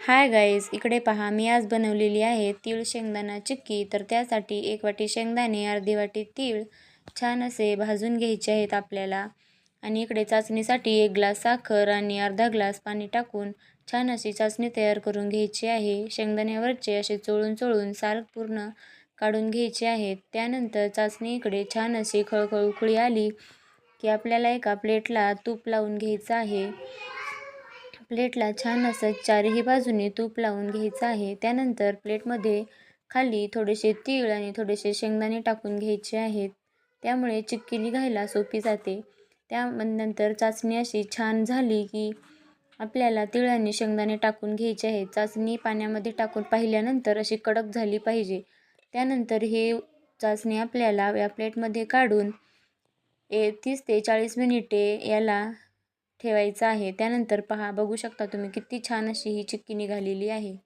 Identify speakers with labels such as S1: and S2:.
S1: Hi guys इकडे पहा मी आज बनवलेली आहे तीळ शेंगदाणा चिक्की. तर त्यासाठी एक वाटी शेंगदाणे अर्धी वाटी तीळ छान असे भाजून घ्यायचे आहेत आपल्याला. आणि इकडे चाचणीसाठी एक ग्लास साखर आणि अर्धा ग्लास पाणी टाकून छान अशी चाचणी तयार करून घ्यायची आहे. शेंगदाण्यावरचे असे चोळून चोळून साल पूर्ण काढून घ्यायचे आहेत. त्यानंतर चाचणी इकडे छान अशी खळखळ उकळी आली की आपल्याला एका प्लेटला तूप लावून घ्यायचं आहे. प्लेटला छान असं चारही बाजूने तूप लावून घ्यायचं आहे. त्यानंतर प्लेटमध्ये खाली थोडेसे तीळ आणि थोडेसे शेंगदाणे टाकून घ्यायचे आहेत. त्यामुळे चिक्की निघायला सोपी जाते. त्या नंतर चाचणी अशी छान झाली की आपल्याला तीळ आणि शेंगदाणे टाकून घ्यायचे आहेत. चाचणी पाण्यामध्ये टाकून पाहिल्यानंतर अशी कडक झाली पाहिजे. त्यानंतर हे चाचणी आपल्याला या प्लेटमध्ये काढून ए तीस ते चाळीस मिनिटे याला ठेवायचं आहे. त्यानंतर पहा बघू शकता तुम्ही किती छान अशी ही चिक्की निघालेली आहे.